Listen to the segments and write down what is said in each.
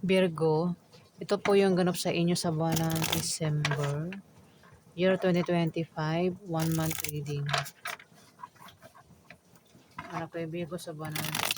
Virgo, ito po yung ganap sa inyo sa buwan ng December, year 2025, one month reading. Ano kay Virgo sa buwan ng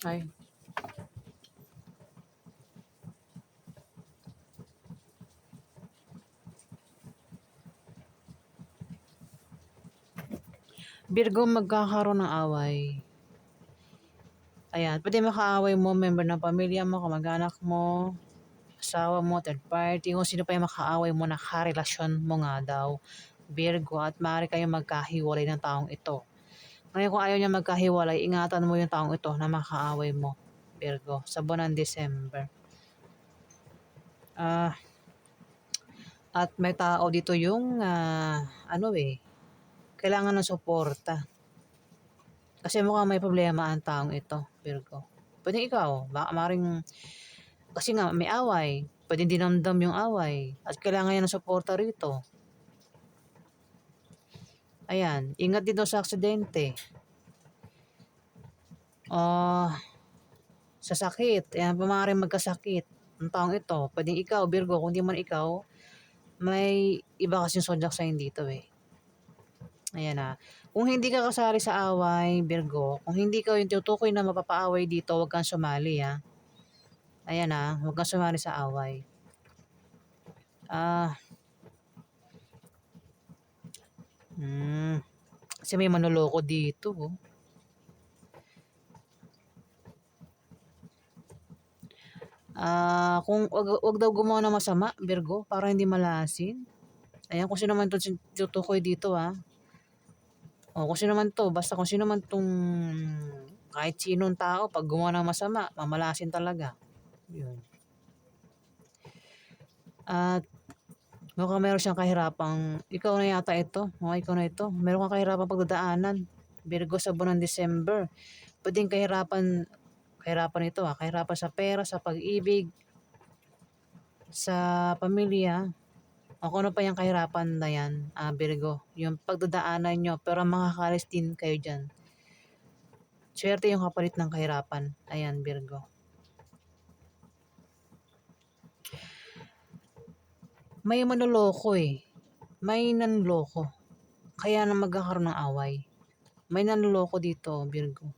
Ay. Virgo, magkakaroon ng away. Ayan, pwede makaaway mo, member ng pamilya mo, kamag-anak mo, asawa mo, third party, kung sino pa yung makaaway mo, nakarelasyon mo nga daw. Virgo, at maaari kayong magkahiwalay ng taong ito. Ngayon kung ayaw niya magkahiwalay, ingatan mo yung taong ito na makaaway mo, Virgo, sa buwan ng December. Ah, at may tao dito yung, ah, ano eh, kailangan ng suporta. Kasi mukhang may problema ang taong ito, Virgo. Pwede ikaw, baka maring, kasi nga may away, pwede dinamdam yung away, at kailangan niya ng suporta rito. Ayan, ingat din daw sa aksidente. Ah, sa sakit, ayan, maaaring magkasakit ang taong ito. Pwedeng ikaw, Virgo, kung di man ikaw, may iba kasing zodiac sign dito eh. Ayan na. Kung hindi ka kasali sa away, Virgo, kung hindi ka yung tutukoy na mapapaaway dito, huwag kang sumali ha. Ayan na, huwag kang sumali sa away. Ah, hmm, kasi may manloloko dito. Oh. Ah, kung wag, wag daw gumawa ng masama, Virgo, para hindi malasin. Ayan, kung sino man to tutukoy dito ha. O, kung sino man to, basta kung sino man tong kahit sinong tao, pag gumawa ng masama, mamalasin talaga. Yun. At mukhang meron siyang kahirapang, ikaw na yata ito, mga ikaw na ito, meron kang kahirapang pagdadaanan. Virgo sa buwan ng December. Pwedeng kahirapan, kahirapan ito ah, kahirapan sa pera, sa pag-ibig, sa pamilya, o kung ano pa yung kahirapan na yan, ah, Virgo, yung pagdadaanan nyo, pero makakalis din kayo dyan. Swerte yung kapalit ng kahirapan. Ayan, Virgo. May manloloko eh. May nanloko. Kaya na magkakaroon ng away. May nanloloko dito, Virgo.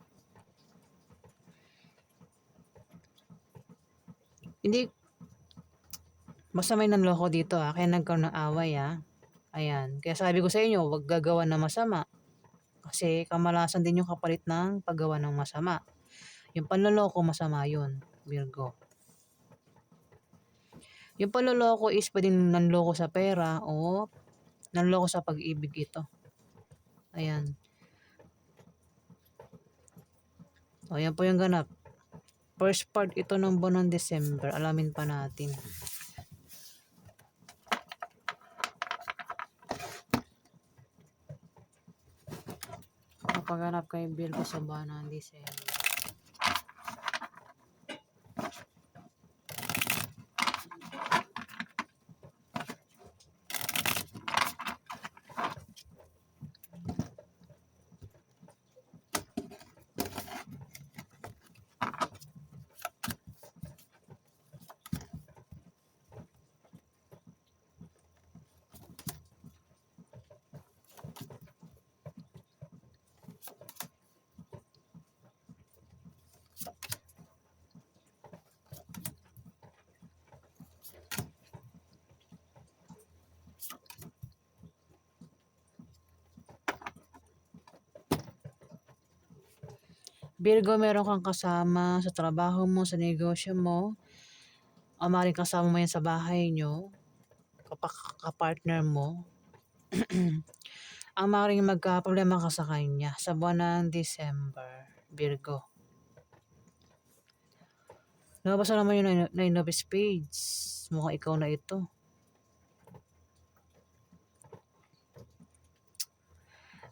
Hindi, basta may nanloko dito ah, kaya nagkaroon ng away ah. Ayan, kaya sabi ko sa inyo, huwag gagawa ng masama. Kasi kamalasan din yung kapalit ng paggawa ng masama. Yung panloloko, masama yun, Virgo. Yung panloloko is pwedeng nanloko sa pera o nanloko sa pag-ibig ito. Ayan. O, yan po yung ganap. First part ito ng buwan ng December. Alamin pa natin. Kapaghanap kay Virgo sa buwan ng December. Virgo, meron kang kasama sa trabaho mo, sa negosyo mo. O maaaring kasama mo yan sa bahay nyo. Kapartner mo. Ang maaaring magka-problema ka sa kanya sa buwan ng December, Virgo. Nabasa naman yung nine of spades. Mukhang ikaw na ito.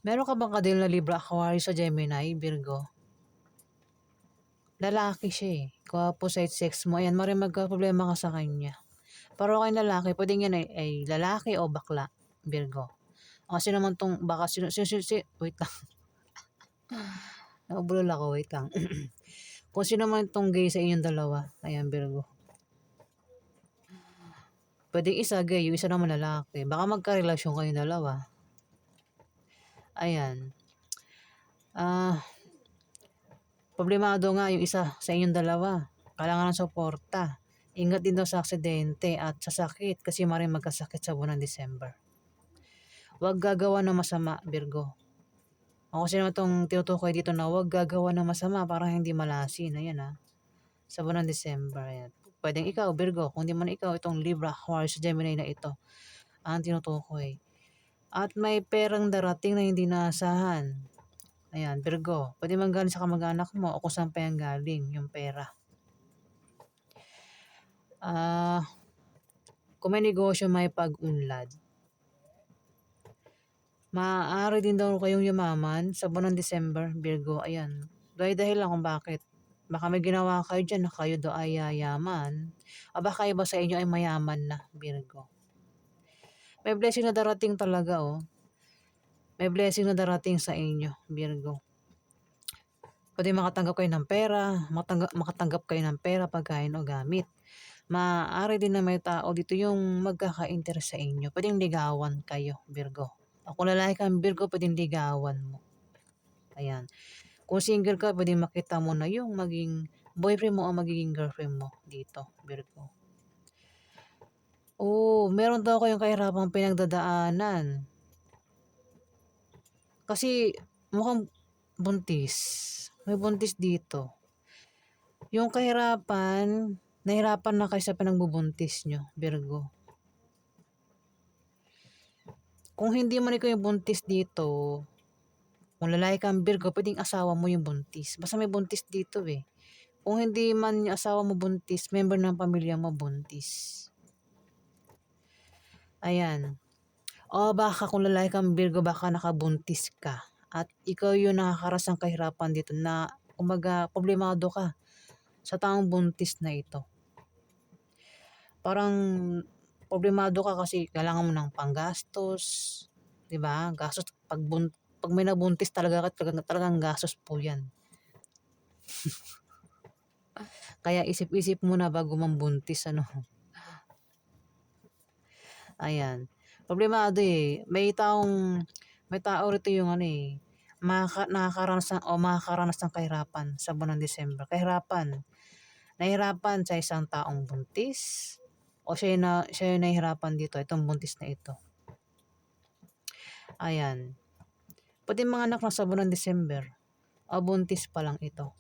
Meron ka bang kadil na Libra Aquarius sa Gemini, Virgo? Lalaki siya eh. Kung side sex mo, ayan, maring magka-problema ka sa kanya. Pero kay lalaki, pwedeng yan ay, ay lalaki o bakla, Virgo. O, kasi naman tong, baka sino, sino, sino, sino wait lang. Nakabulol ako, wait lang. Kung sino man tong gay sa inyong dalawa, ayan, Virgo. Pwedeng isa gay, yung isa naman lalaki. Baka magka-relasyon kayong dalawa. Ayan. Ah, problemado nga yung isa sa inyong dalawa. Kailangan ng suporta. Ingat din daw sa aksidente at sa sakit kasi maring magkasakit sa buwan ng December. Huwag gagawa ng masama, Virgo. O kasi naman itong tinutukoy dito na huwag gagawa ng masama para hindi malasin. Ayan ha. Sa buwan ng December. Ayan. Pwedeng ikaw, Virgo. Kung di man ikaw, itong Libra, Aquarius, Gemini na ito. Ang tinutukoy. At may perang darating na hindi naasahan. Ayan, Virgo. Pwede man galing sa kamag-anak mo o kung saan pa yan galing, yung pera. Ah, kung may negosyo may pag-unlad. Maaari din daw kayong yumaman sa buwan ng December, Virgo. Ayan. Dahil dahil lang kung bakit. Baka may ginawa kayo dyan na kayo do ay yayaman. O baka iba sa inyo ay mayaman na, Virgo. May blessing na darating talaga, oh. May blessing na darating sa inyo, Virgo. Pwede makatanggap kayo ng pera, matanggap, makatanggap kayo ng pera, pagkain o gamit. Maaari din na may tao dito yung magkaka-interest sa inyo. Pwedeng ligawan kayo, Virgo. Kung lalaki kang Virgo, pwedeng ligawan mo. Ayan. Kung single ka, pwedeng makita mo na yung maging boyfriend mo o magiging girlfriend mo dito, Virgo. Oo, meron daw kayong kahirapang pinagdadaanan. Kasi mukhang buntis. May buntis dito. Yung kahirapan, nahirapan na kayo sa pinagbubuntis nyo, Virgo. Kung hindi man ikaw yung buntis dito, kung lalaki kang Virgo, pwedeng asawa mo yung buntis. Basta may buntis dito eh. Kung hindi man yung asawa mo buntis, member ng pamilya mo buntis. Ayan. O baka kung lalaki kang Virgo, baka nakabuntis ka. At ikaw yung nakakaras ng kahirapan dito na umaga problemado ka sa taong buntis na ito. Parang problemado ka kasi kailangan mo ng panggastos, 'di ba? Gastos pag bun, pag may nabuntis talaga talagang, talagang gastos po 'yan. Kaya isip-isip mo na bago mambuntis ano. Ayan. Problemado eh. May taong, may tao rito yung ano eh, makaka, nakakaranas ng, o makakaranas ng kahirapan sa buwan ng December. Kahirapan. Nahirapan sa isang taong buntis, o siya yung, na, siya yung nahihirapan dito, itong buntis na ito. Ayan. Pwede mga anak na sa buwan ng December, o buntis pa lang ito.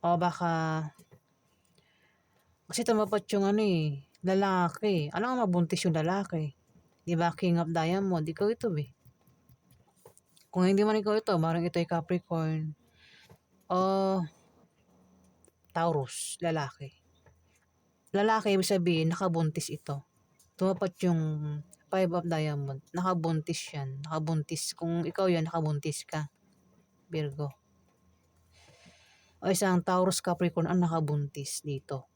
O baka, kasi tumapat yung ano eh, lalaki. Ano nga mabuntis yung lalaki? Di ba? King of Diamond. Ikaw ito eh. Kung hindi man ikaw ito, marang ito ay Capricorn. O Taurus, lalaki. Lalaki, ibig sabihin, nakabuntis ito. Tumapat yung Five of Diamond. Nakabuntis yan. Nakabuntis. Kung ikaw yan, nakabuntis ka. Virgo. O isang Taurus Capricorn ang nakabuntis dito.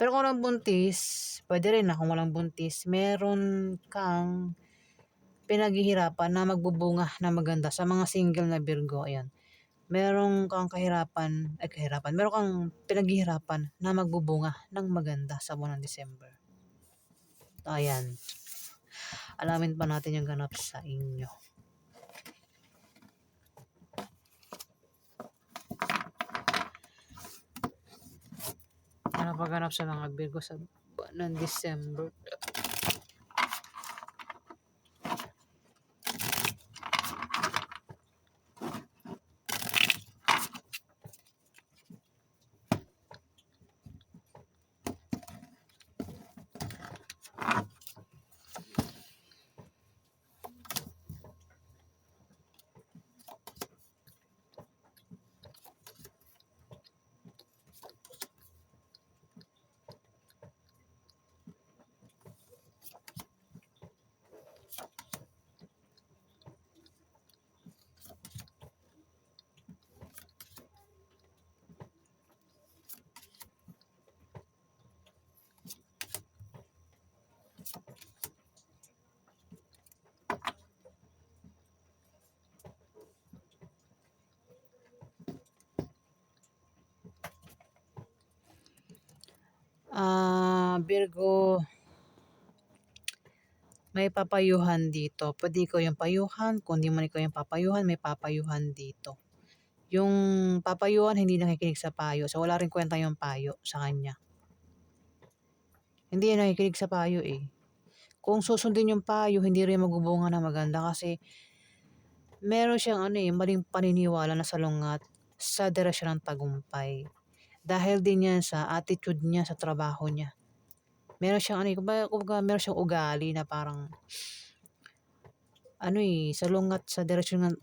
Pero kung walang buntis, pwede rin na kung walang buntis, meron kang pinaghihirapan na magbubunga na maganda sa mga single na Virgo. Ayan. Meron kang kahirapan, ay kahirapan, meron kang pinaghihirapan na magbubunga ng maganda sa buwan ng December. Ayan. Alamin pa natin yung ganap sa inyo. Ano pa ganap sa mga Virgo sa buwan ng December? Virgo, may papayuhan dito. Pwede ikaw yung payuhan. Kung di man ikaw yung papayuhan, may papayuhan dito. Yung papayuhan, hindi nakikinig sa payo. So, wala rin kwenta yung payo sa kanya. Hindi yan nakikinig sa payo eh. Kung susundin yung payo, hindi rin magbubunga na maganda kasi meron siyang ano eh, maling paniniwala na salungat sa direksyon ng tagumpay. Dahil din yan sa attitude niya sa trabaho niya. Meron siyang ano eh, kumbaga, meron siyang ugali na parang ano eh, salungat sa direksyon ng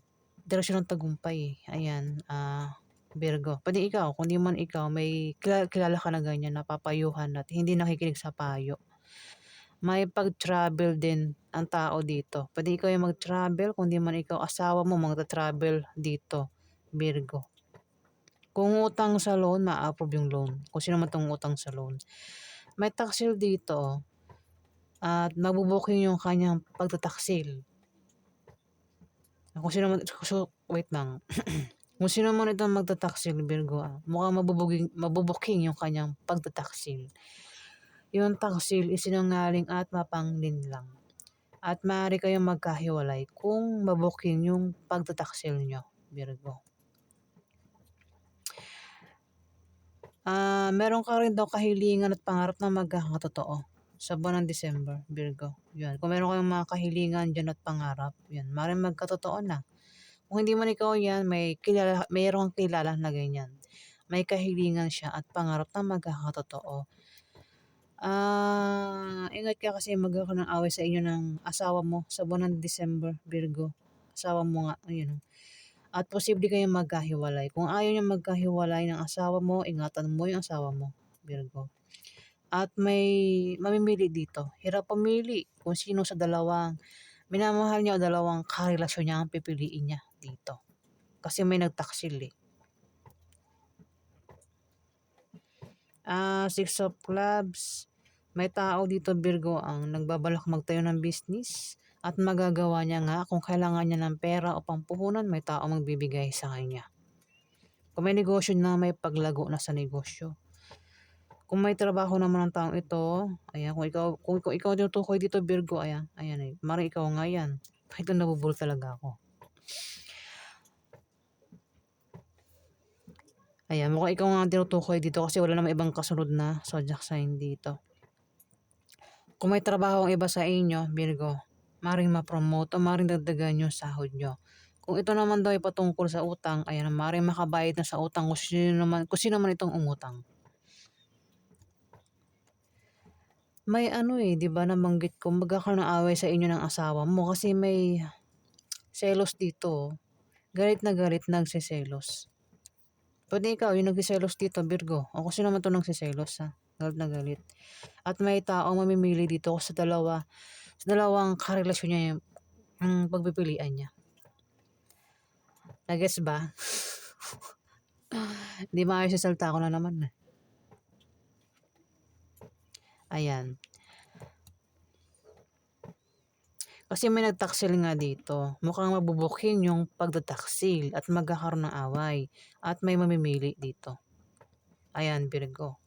direksyon ng tagumpay. Ayan, ah, Virgo. Pwede ikaw, kung di man ikaw, may kilala, kilala ka na ganyan, napapayuhan at hindi nakikinig sa payo. May pag-travel din ang tao dito. Pwede ikaw yung mag-travel, kung di man ikaw, asawa mo magta-travel dito, Virgo. Kung utang sa loan, ma-approve yung loan. Kung sino man itong utang sa loan. May taksil dito. At magbubuking yung kanyang pagtataksil. Kung sino man, so, wait lang. Kung sino man itong magtataksil, Virgo, ah, mukhang mabubuking, mabubuking yung kanyang pagtataksil. Yung taksil isinungaling at mapanglinlang. At maaari kayong magkahiwalay kung mabuking yung pagtataksil nyo, Virgo. Ah, meron ka rin daw kahilingan at pangarap na magkakatotoo sa buwan ng December, Virgo. Yan. Kung meron kayong mga kahilingan dyan at pangarap, yan, maaaring magkatotoo na. Kung hindi man ikaw yan, may kilala, mayroong kilala na ganyan. May kahilingan siya at pangarap na magkakatotoo. Ah, ingat ka kasi magkakaroon ng away sa inyo ng asawa mo sa buwan ng December, Virgo. Asawa mo nga, ayun. At posible kayong magkahiwalay. Kung ayaw niyo magkahiwalay ng asawa mo, ingatan mo yung asawa mo, Virgo. At may mamimili dito. Hirap pumili kung sino sa dalawang minamahal niya o dalawang karelasyon niya ang pipiliin niya dito. Kasi may nagtaksil eh. Ah, Six of Clubs. May tao dito, Virgo, ang nagbabalak magtayo ng business at magagawa niya nga kung kailangan niya ng pera o pampuhunan, may tao magbibigay sa kanya. Kung may negosyo na may paglago na sa negosyo. Kung may trabaho naman ang taong ito, ayan, kung ikaw, kung, kung ikaw tinutukoy dito, Virgo, ayan, ayan eh, mara ikaw nga yan. Ito nabubul talaga ako. Ayan, mukhang ikaw nga tinutukoy dito kasi wala namang ibang kasunod na zodiac sign dito. Kung may trabaho ang iba sa inyo, Virgo, maring ma-promote o maring dagdagan yung sahod nyo. Kung ito naman daw ay patungkol sa utang, ayan, maring makabayad na sa utang kung sino naman, kung sino man itong umutang. May ano eh, di ba nabanggit ko, magkakaroon ng away sa inyo ng asawa mo kasi may selos dito. Galit na galit nagsiselos. Pwede ikaw, yung nagsiselos dito, Virgo. O kung sino man ito nagsiselos, ha? Galit na galit. At may taong mamimili dito sa dalawa, sa dalawang karelasyon niya yung, yung pagpipilian niya. Nagets ba? Hindi maayos sa salta ko na naman. eh. Ayan. Kasi may nagtaksil nga dito. Mukhang mabubuking yung pagtataksil at magkakaroon ng away. At may mamimili dito. Ayan, Virgo.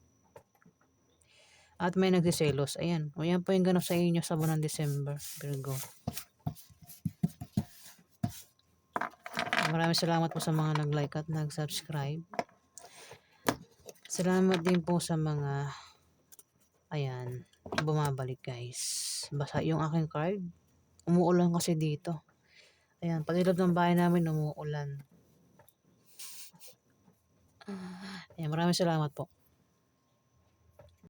At may nagsiselos. Ayan. O yan po yung ganap sa inyo sa buwan ng December, Virgo. Maraming salamat po sa mga nag-like at nag-subscribe. Salamat din po sa mga ayan, bumabalik guys. Basa yung aking card. Umuulan kasi dito. Ayan, pati ng bahay namin umuulan. Ayan, maraming salamat po.